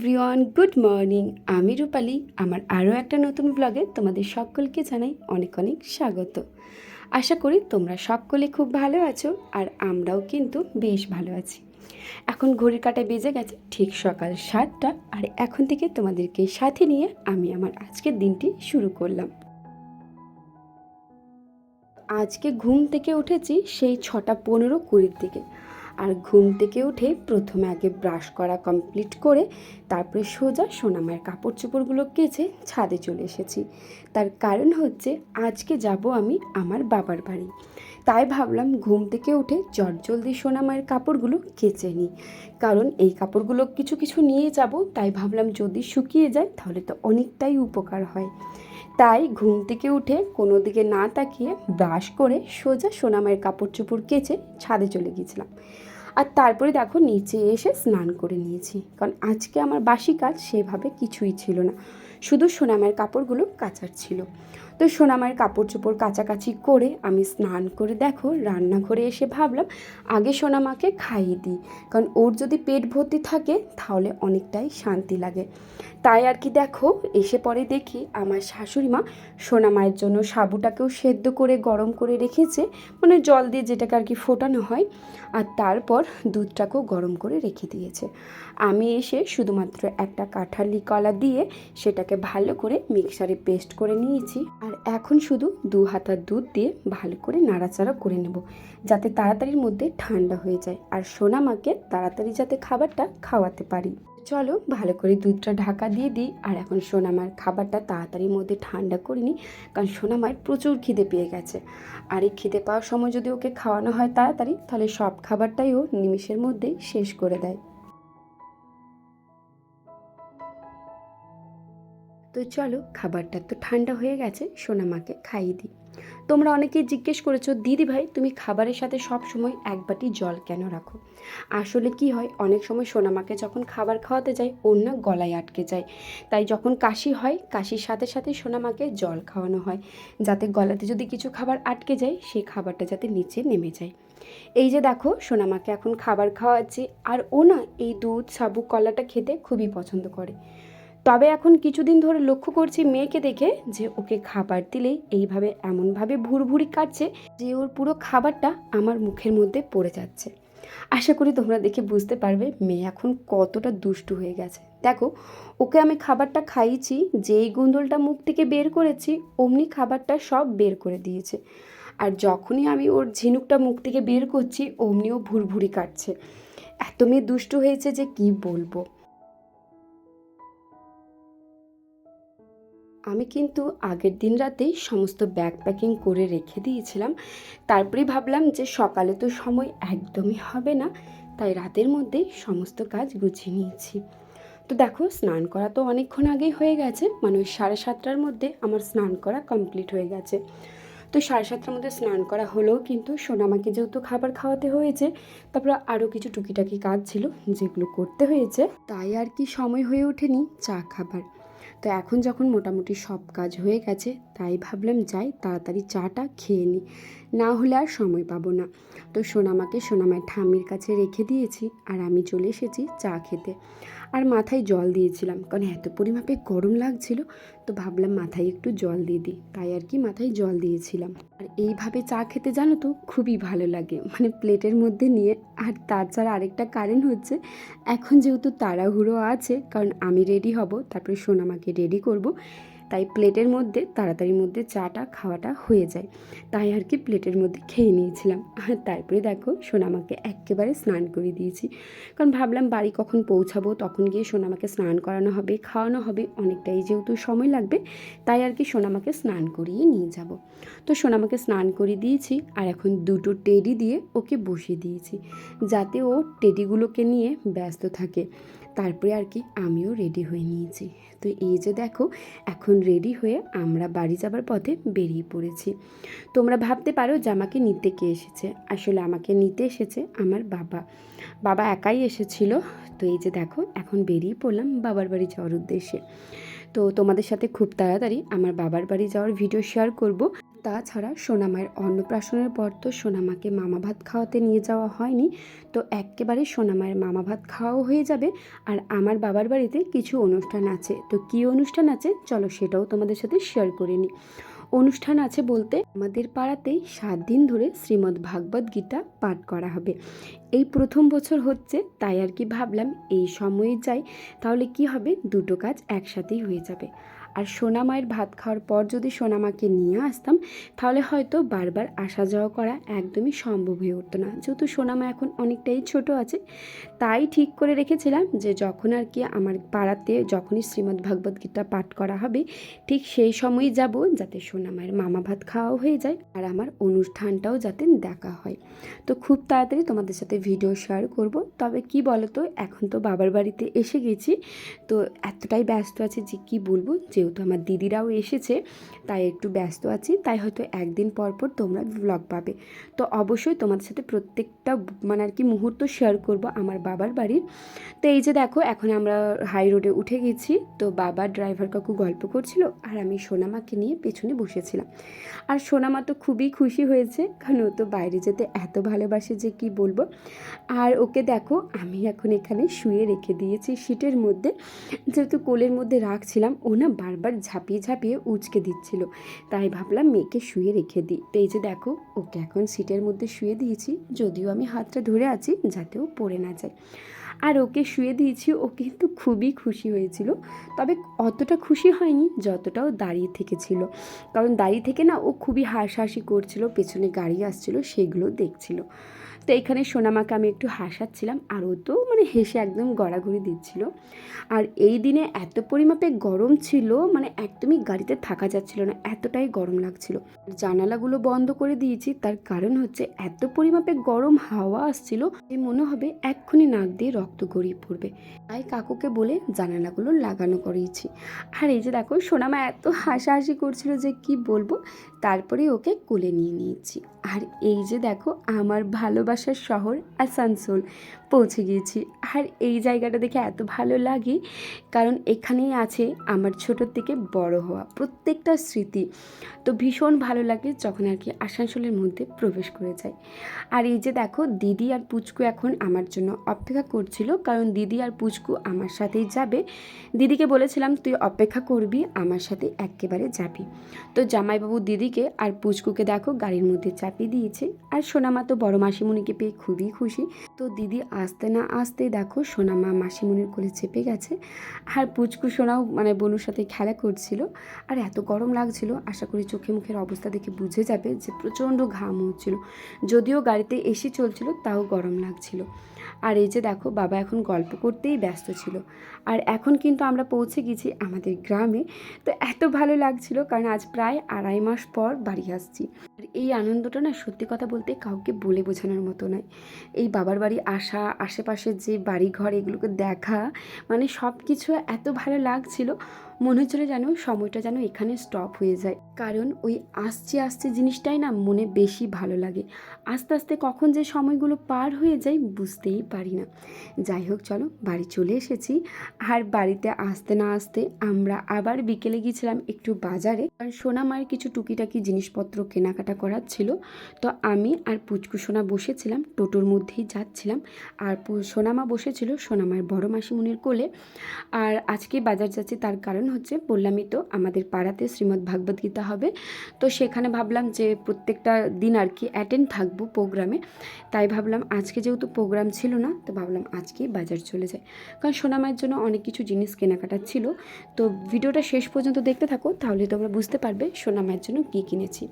Everyone, good morning. আমি রূপালি। আমার আরও একটা নতুন ব্লগে তোমাদের সকলকে জানাই অনেক অনেক স্বাগত। আশা করি তোমরা সকলে খুব ভালো আছো আর আমরাও কিন্তু বেশ ভালো আছি। এখন ঘড়ির কাটায় বেজে গেছে ঠিক সকাল সাতটা আর এখন থেকে তোমাদেরকে সাথে নিয়ে আমি আমার আজকের দিনটি শুরু করলাম। আজকে ঘুম থেকে উঠেছি সেই ছটা পনেরো কুড়ির দিকে। আর ঘুম থেকে উঠে প্রথমে আগে ব্রাশ করা কমপ্লিট করে তারপরে সোজা সোনামায়ের কাপড় চোপড়গুলো কেচে ছাদে চলে এসেছি। তার কারণ হচ্ছে আজকে যাব আমি আমার বাবার বাড়ি। তাই ভাবলাম ঘুম থেকে উঠে জট জলদি সোনামায়ের কাপড়গুলো কেচে নিই কারণ এই কাপড়গুলো কিছু কিছু নিয়ে যাব, তাই ভাবলাম যদি শুকিয়ে যায় তাহলে তো অনেকটাই উপকার হয়। তাই ঘুম থেকে উঠে কোনো দিকে না তাকিয়ে ব্রাশ করে সোজা সোনামায়ের কাপড় চোপড় কেচে ছাদে চলে গিয়েছিলাম। আর তারপরে দেখো নিচে এসে স্নান করে নিয়েছি। কারণ আজকে আমার বাসি কাজ সেভাবে কিছুই ছিল না। শুধু সোনামের কাপড়গুলো কাচার ছিল। তো সোনামায়ের কাপড় চোপড় কাচাকাচি করে আমি স্নান করে দেখো, রান্নাঘরে এসে ভাবলাম আগে সোনামাকে খাইয়ে দিই। কারণ ওর যদি পেট ভর্তি থাকে তাহলে অনেকটাই শান্তি লাগে। তাই আর কি দেখো, এসে পরে দেখি আমার শাশুড়ি মা সোনামায়ের জন্য সাবুটাকেও সেদ্ধ করে, গরম করে রেখেছে মানে জল দিয়ে যেটাকে আর কি ফোটানো হয়, আর তারপর দুধটাকেও গরম করে রেখে দিয়েছে। আমি এসে শুধুমাত্র একটা কাঁঠালি কলা দিয়ে সেটাকে ভালো করে মিক্সারে পেস্ট করে নিয়েছি। আর এখন শুধু দু হাতার দুধ দিয়ে ভালো করে নাড়াচাড়া করে নেব, যাতে তাড়াতাড়ির মধ্যে ঠান্ডা হয়ে যায়। আর সোনামাকে তাড়াতাড়ি যাতে খাবারটা খাওয়াতে পারি। চলো ভালো করে দুধটা ঢাকা দিয়ে দিই। আর এখন সোনামার খাবারটা তাড়াতাড়ির মধ্যে ঠান্ডা করে নিই, কারণ সোনামার প্রচুর খিদে পেয়ে গেছে। আর এই খিদে পাওয়ার সময় যদি ওকে খাওয়ানো হয় তাড়াতাড়ি, তাহলে সব খাবারটাই ও নিমিষের মধ্যেই শেষ করে দেয়। তো চলো, খাবারটা তো ঠান্ডা হয়ে গেছে, সোনামাকে খাইয়ে দিই। তোমরা অনেকেই জিজ্ঞেস করেছ, দিদি ভাই, তুমি খাবারের সাথে সব সময় এক বাটি জল কেন রাখো? আসলে কি হয়, অনেক সময় সোনামাকে যখন খাবার খাওয়াতে যাই, ওর না গলায় আটকে যায়। তাই যখন কাশি হয়, কাশির সাথে সাথে সোনামাকে জল খাওয়ানো হয়, যাতে গলাতে যদি কিছু খাবার আটকে যায় সেই খাবারটা যাতে নিচে নেমে যায়। এই যে দেখো, সোনামাকে এখন খাবার খাওয়াচ্ছি, আর ও না এই দুধ, সাবু, কলাটা খেতে খুবই পছন্দ করে। তবে এখন কিছুদিন ধরে লক্ষ্য করছি মেয়েকে দেখে যে ওকে খাবার দিলেই এইভাবে এমনভাবে ভুরভুরি কাটছে যে ওর পুরো খাবারটা আমার মুখের মধ্যে পড়ে যাচ্ছে। আশা করি তোমরা দেখে বুঝতে পারবে মেয়ে এখন কতটা দুষ্টু হয়ে গেছে। দেখো, ওকে আমি খাবারটা খাইয়েছি, যেই গুন্দলটা মুখ থেকে বের করেছি, অমনি খাবারটা সব বের করে দিয়েছে। আর যখনই আমি ওর ঝিনুকটা মুখ থেকে বের করছি, অমনিও ভুরভুরি কাটছে। এত মেয়ে দুষ্টু হয়েছে যে কি বলব? আমি কিন্তু আগের দিন রাতেই সমস্ত ব্যাগ প্যাকিং করে রেখে দিয়েছিলাম। তারপরে ভাবলাম যে সকালে তো সময় একদমই হবে না, তাই রাতের মধ্যেই সমস্ত কাজ গুছিয়ে নিয়েছি। তো দেখো, স্নান করা তো অনেকক্ষণ আগেই হয়ে গেছে মানে ওই সাড়ে সাতটার মধ্যে আমার স্নান করা কমপ্লিট হয়ে গেছে। তো সাড়ে সাতটার মধ্যে স্নান করা হলেও কিন্তু সোনামাকে যেহেতু খাবার খাওয়াতে হয়েছে, তারপর আরও কিছু টুকিটাকি কাজ ছিল যেগুলো করতে হয়েছে, তাই আর কি সময় হয়ে ওঠেনি চা খাবার। তো এখন যখন মোটামুটি সব কাজ হয়ে গেছে, তাই ভাবলাম যাই, তাড়াতাড়ি চাটা খেয়ে নিই না হলে আর সময় পাবো না। তো সোনামাকে সোনামায় ঠাম্মির কাছে রেখে দিয়েছি আর আমি চলে এসেছি চা খেতে। আর মাথায় জল দিয়েছিলাম, কারণ এত পরিমাপে গরম লাগছিল, তো ভাবলাম মাথায় একটু জল দিয়ে দিই। তাই আর কি মাথায় জল দিয়েছিলাম। এইভাবে চা খেতে জানো তো খুবই ভালো লাগে। মানে প্লেটের মধ্যে নিয়ে আর তাছাড়া আরেকটা কারণ হচ্ছে, এখন যেহেতু তাড়াহুড়ো আছে, কারণ আমি রেডি হব, তারপরে সোনামাকে রেডি করব তাই প্লেটের মধ্যে, তাড়াতাড়ির মধ্যে চাটা, খাওয়াটা হয়ে যায়। তাই আর কি প্লেটের মধ্যে খেয়ে নিয়েছিলাম। আর তারপরে দেখো সোনামাকে একেবারে স্নান করে দিয়েছি। কারণ ভাবলাম বাড়ি কখন পৌঁছাবো, তখন গিয়ে সোনামাকে স্নান করানো হবে, খাওয়ানো হবে, অনেকটাই যেহেতু সময় লাগবে, তাই আর কি সোনামাকে স্নান করিয়ে নিয়ে যাব। তো সোনামাকে স্নান করে দিয়েছি, আর এখন দুটো টেডি দিয়ে ওকে বসিয়ে দিয়েছি, যাতে ও টেডিগুলোকে নিয়ে ব্যস্ত থাকে। তারপরে আর কি আমিও রেডি হয়ে নিয়েছি। তো এই যে দেখো, এখন রেডি হয়ে আমরা বাড়ি যাবার পথে বেরিয়ে পড়েছি। তোমরা ভাবতে পারো যে আমাকে নিতে কে এসেছে। আসলে আমাকে নিতে এসেছে আমার বাবা। বাবা একাই এসেছিল। তো এই যে দেখো, এখন বেরিয়ে পড়লাম বাবার বাড়ি যাওয়ার উদ্দেশ্যে। তো তোমাদের সাথে খুব তাড়াতাড়ি আমার বাবার বাড়ি যাওয়ার ভিডিও শেয়ার করব। তাছাড়া সোনামায়ের অন্নপ্রাশনের পর তো সোনামাকে মামা ভাত খাওয়াতে নিয়ে যাওয়া হয়নি। তো একেবারে সোনামায়ের মামা ভাত খাওয়াও হয়ে যাবে আর আমার বাবার বাড়িতে কিছু অনুষ্ঠান আছে। তো কী অনুষ্ঠান আছে? চলো সেটাও তোমাদের সাথে শেয়ার করে নিই। অনুষ্ঠান আছে বলতে আমাদের পাড়াতেই সাত দিন ধরে শ্রীমদ্ ভাগবত গীতা পাঠ করা হবে। এই প্রথম বছর হচ্ছে, তাই আর কি ভাবলাম এই সময়ে যাই, তাহলে কি হবে? দুটো কাজ একসাথেই হয়ে যাবে। আর সোনামায়ের ভাত খাওয়ার পর যদি সোনামাকে নিয়ে আসতাম, তাহলে হয়তো বারবার আসা যাওয়া করা একদমই সম্ভব হয়ে উঠতো না। যেহেতু সোনামা এখন অনেকটাই ছোট আছে, তাই ঠিক করে রেখেছিলাম যে যখন আর কি আমার পাড়াতে যখনই শ্রীমদ্ ভাগবত গীতা পাঠ করা হবে, ঠিক সেই সময়ই যাব যাতে সোনামায়ের মামা ভাত খাওয়াও হয়ে যায় আর আমার অনুষ্ঠানটাও যাতে দেখা হয়। তো খুব তাড়াতাড়ি তোমাদের সাথে ভিডিও শেয়ার করব। তবে কি বলো তো এখন তো বাবার বাড়িতে এসে গেছি, তো এতটাই ব্যস্ত আছে যে কি বলব যেহেতু আমার দিদিরাও এসেছে, তাই একটু ব্যস্ত আছি, তাই হয়তো একদিন পর পর তোমরা ব্লগ পাবে। তো অবশ্যই তোমাদের সাথে প্রত্যেকটা মানে আর কি মুহূর্ত শেয়ার করব আমার বাবার বাড়ির। তো এই যে দেখো, এখন আমরা হাই রোডে উঠে গেছি, তো বাবা ড্রাইভার কাকু গল্প করছিল আর আমি সোনামাকে নিয়ে পেছনে বসেছিলাম। আর সোনামা তো খুবই খুশি হয়েছে, কারণ ও তো বাইরে যেতে এত ভালোবাসে যে কি বলব। আর ওকে দেখো, আমি এখন এখানে শুয়ে রেখে দিয়েছি সিটের মধ্যে। যেহেতু কোলের মধ্যে রাখছিলাম, ও না বারবার ঝাঁপিয়ে ঝাঁপিয়ে উচকে দিচ্ছিল। তাই ভাবলাম মেয়েকে শুয়ে রেখে দিই। তো এই যে দেখো, ওকে এখন সিটের মধ্যে শুয়ে দিয়েছি। যদিও আমি হাতটা ধরে আছি যাতে ও পড়ে না যায়। আর ওকে শুয়ে দিয়েছি, ও কিন্তু খুবই খুশি হয়েছিল। তবে অতটা খুশি হয়নি যতটাও দাঁড়িয়ে থেকেছিল। কারণ দাঁড়িয়ে থেকে না ও খুবই হাসাহাসি করছিল, পেছনে গাড়ি আসছিল, সেগুলো দেখছিল। তো এখানে সোনামাকে আমি একটু হাসাচ্ছিলাম, আর ও তো মানে হেসে একদম গড়াগড়ি দিচ্ছিল। আর এই দিনে এত পরিমাপে গরম ছিল মানে একদমই গাড়িতে থাকা যাচ্ছিল না, এতটাই গরম লাগছিল। জানালাগুলো বন্ধ করে দিয়েছি, তার কারণ হচ্ছে এত পরিমাপে গরম হাওয়া আসছিল যে মনে হবে এক্ষুনি নাক দিয়ে রক্ত গড়িয়ে পড়বে। তাই কাকুকে বলে জানালাগুলো লাগানো করিয়েছি। আর এই যে দেখো, সোনামা এত হাসাহাসি করছিল যে কি বলব তারপরে ওকে কোলে নিয়ে নিয়েছি। আর এই যে দেখো, আমার ভালোবাসার শহর আসানসোল পৌঁছে গিয়েছি। আর এই জায়গাটা দেখে এত ভালো লাগে, কারণ এখানেই আছে আমার ছোটোর থেকে বড় হওয়া প্রত্যেকটা স্মৃতি। তো ভীষণ ভালো লাগে যখন আর কি আসানসোলের মধ্যে প্রবেশ করে যায় আর এই যে দেখো, দিদি আর পুচকু এখন আমার জন্য অপেক্ষা করছিল, কারণ দিদি আর পুচকু আমার সাথেই যাবে। দিদিকে বলেছিলাম, তুই অপেক্ষা করবি, আমার সাথে একেবারে যাবি। তো জামাইবাবু দিদিকে আর পুচকুকে দেখো গাড়ির মধ্যে চাপিয়ে দিয়েছে। আর সোনামা তো বড় মাসিমণিকে পেয়ে খুবই খুশি। তো দিদি আসতে না আসতে দেখো সোনামা মাসিমণির কোলে চেপে গেছে। আর পুচকু সোনাও মানে বনুর সাথে খেলা করছিল। আর এত গরম লাগছিল, আশা করি চোখে মুখের অবস্থা দেখে বুঝে যাবে যে প্রচণ্ড ঘাম হচ্ছিল। যদিও গাড়িতে এসি চলছিল, তাও গরম লাগছিল। আর এই যে দেখো, বাবা এখন গল্প করতেই ব্যস্ত ছিল। আর এখন কিন্তু আমরা পৌঁছে গেছি আমাদের গ্রামে। তো এত ভালো লাগছিল, কারণ আজ প্রায় আড়াই মাস পর বাড়ি আসছি। আর এই আনন্দটা না সত্যি কথা বলতে কাউকে বলে বোঝানোর মতো নয়। এই বাবার বাড়ি আসা, আশেপাশের যে বাড়িঘর এগুলোকে দেখা মানে সব কিছু এত ভালো লাগছিল। মনে হচ্ছিল যেন সময়টা যেন এখানে স্টপ হয়ে যায়। কারণ ওই আসছে আসছে জিনিসটাই না মনে বেশি ভালো লাগে। আস্তে আস্তে কখন যে সময়গুলো পার হয়ে যায় বুঝতেই পারি না। যাই হোক, চলো বাড়ি চলে এসেছি। আর বাড়িতে আসতে না আসতে আমরা আবার বিকেলে গিয়েছিলাম একটু বাজারে। কারণ সোনামার কিছু টুকিটাকি জিনিসপত্র কেনাকাটা করার ছিল। তো আমি আর পুচকু সোনা বসেছিলাম, টোটোর মধ্যেই যাচ্ছিলাম। আর সোনামা বসেছিল সোনামার বড় মাসিমুনির কোলে। আর আজকে বাজার যাচ্ছি তার কারণ হচ্ছে বললামই তো, আমাদের পাড়াতে শ্রীমদ্ ভাগবত গীতা হবে। তো সেখানে ভাবলাম যে প্রত্যেকটা দিন আর কি অ্যাটেন্ড থাকব প্রোগ্রামে তাই ভাবলাম আজকে যেহেতু প্রোগ্রাম ছিল না, তো ভাবলাম আজকেই বাজার চলে যায় কারণ সোনামায়ের জন্য অনেক কিছু জিনিস কেনাকাটা ছিল। তো ভিডিওটা শেষ পর্যন্ত দেখতে থাকো, তাহলে তোমরা বুঝতে পারবে সোনামায়ের জন্য কী কিনেছি।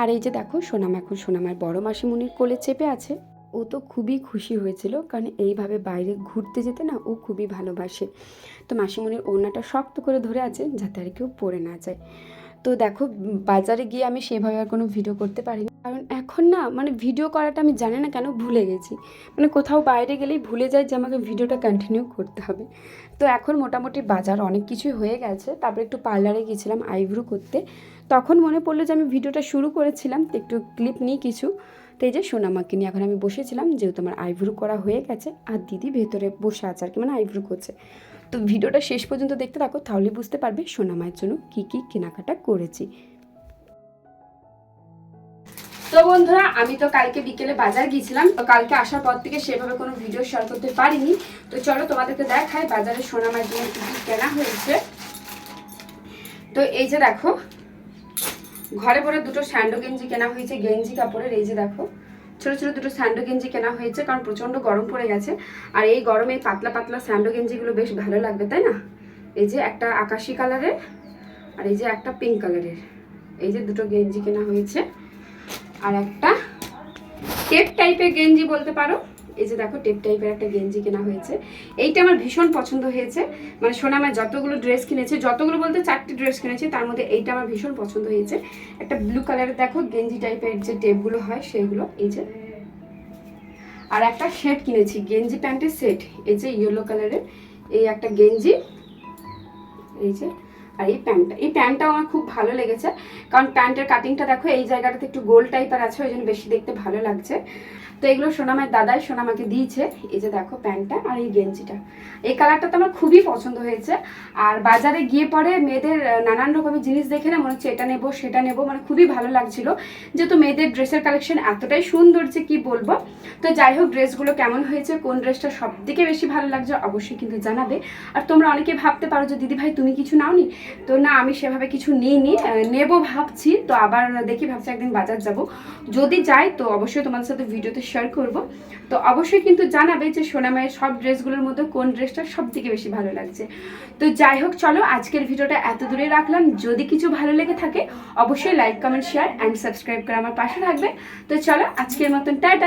আর এই যে দেখো, সোনামা এখন সোনামায়ের বড় মাসিমুনির কোলে চেপে আছে। ও তো খুবই খুশি হয়েছিল, কারণ এইভাবে বাইরে ঘুরতে যেতে না ও খুবই ভালোবাসে। তো মাসিমণির ওড়নাটা শক্ত করে ধরে আছে যাতে আর কেউ পড়ে না যায়। তো দেখো, বাজারে গিয়ে আমি সেভাবে আর কোনো ভিডিও করতে পারিনি। কারণ এখন না মানে ভিডিও করাটা আমি জানি না কেন ভুলে গেছি। মানে কোথাও বাইরে গেলেই ভুলে যাই যে আমাকে ভিডিওটা কন্টিনিউ করতে হবে। তো এখন মোটামুটি বাজার অনেক কিছুই হয়ে গেছে। তারপরে একটু পার্লারে গিয়েছিলাম আইব্রো করতে। তখন মনে পড়ল যে আমি ভিডিওটা শুরু করেছিলাম তো একটু ক্লিপ নিই কিছু। তো এই যে সোনামাকে নিয়ে এখন আমি বসেছিলাম, যেহেতু আমার আইভ্রু করা হয়ে গেছে, আর দিদি ভেতরে বসে আছে আর কি মানে আইভ্রু করছে। তো ভিডিওটা শেষ পর্যন্ত দেখতে থাকো, তাহলে বুঝতে পারবে সোনামায়ের জন্য কী কী কেনাকাটা করেছি। তো বন্ধুরা, আমি তো কালকে বিকেলে বাজার গিয়েছিলাম, তো কালকে আসার পর থেকে সেভাবে কোনো ভিডিও শেয়ার করতে পারিনি। তো চলো তোমাদেরকে দেখাই বাজারে সোনামার জন্য কি কেনা হয়েছে। তো এই যে দেখো ঘরে পরে দুটো স্যান্ডো গেঞ্জি কেনা হয়েছে, গেঞ্জি কাপড়ের, এই যে দেখো। ছোট ছোট দুটো স্যান্ডো গেঞ্জি কেনা হয়েছে, কারণ প্রচণ্ড গরম পড়ে গেছে। আর এই গরমে পাতলা পাতলা স্যান্ডো গেঞ্জিগুলো বেশ ভালো লাগবে, তাই না? এই যে একটা আকাশি কালারের, আর এই যে একটা পিঙ্ক কালারের। এই যে দুটো গেঞ্জি কেনা হয়েছে। আর একটা টেপ টাইপের গেঞ্জি বলতে পারো। এই যে দেখো টেপ টাইপের একটা গেঞ্জি কেনা হয়েছে। এইটা আমার ভীষণ পছন্দ হয়েছে। মানে সোনামায় যতগুলো ড্রেস কিনেছে, যতগুলো বলতে চারটি ড্রেস কিনেছি, তার মধ্যে এইটা আমার ভীষণ পছন্দ হয়েছে। একটা ব্লু কালারের দেখো গেঞ্জি টাইপের যে টেপগুলো হয়, সেগুলো, এই যে। আর একটা সেট কিনেছি, গেঞ্জি প্যান্টের সেট এই যে ইয়েলো কালারের এই একটা গেঞ্জি, এই যে। আর এই প্যান্টটা এই প্যান্টটাও আমার খুব ভালো লেগেছে। কারণ প্যান্টের কাটিংটা দেখো, এই জায়গাটাতে একটু গোল টাইপের আছে, ওই জন্য বেশি দেখতে ভালো লাগছে। তো এগুলো সোনামার দাদাই সোনামাকে দিয়েছে। এই যে দেখো প্যান্টটা আর এই গেঞ্জিটা। এই কালারটা তো আমার খুবই পছন্দ হয়েছে। আর বাজারে গিয়ে পরে মেয়েদের নানান রকমের জিনিস দেখে না মনে হচ্ছে এটা নেব, সেটা নেব মানে খুবই ভালো লাগছিল। যেহেতু মেয়েদের ড্রেসের কালেকশন এতটাই সুন্দর যে কি বলব। তো যাই হোক, ড্রেসগুলো কেমন হয়েছে, কোন ড্রেসটা সব থেকে বেশি ভালো লাগছে অবশ্যই কিন্তু জানাবে। আর তোমরা অনেকে ভাবতে পারো যে, দিদি ভাই, তুমি কিছু নাওনি? তো না, আমি সেভাবে কিছু নিইনি। নেব ভাবছি। তো আবার দেখি, ভাবছি একদিন বাজার যাব। যদি যাই, তো অবশ্যই তোমাদের সাথে ভিডিওতে শেয়ার করব। তো অবশ্যই কিন্তু জানাবে যে সোনামায়ের সব ড্রেসগুলোর মধ্যে কোন ড্রেসটা সব থেকে বেশি ভালো লাগছে। তো যাই হোক, চলো আজকের ভিডিওটা এত দূরে রাখলাম। যদি কিছু ভালো লেগে থাকে, অবশ্যই like comment share and subscribe করে আমার পাশে থাকবে। তো চলো আজকের মতন, টাটা!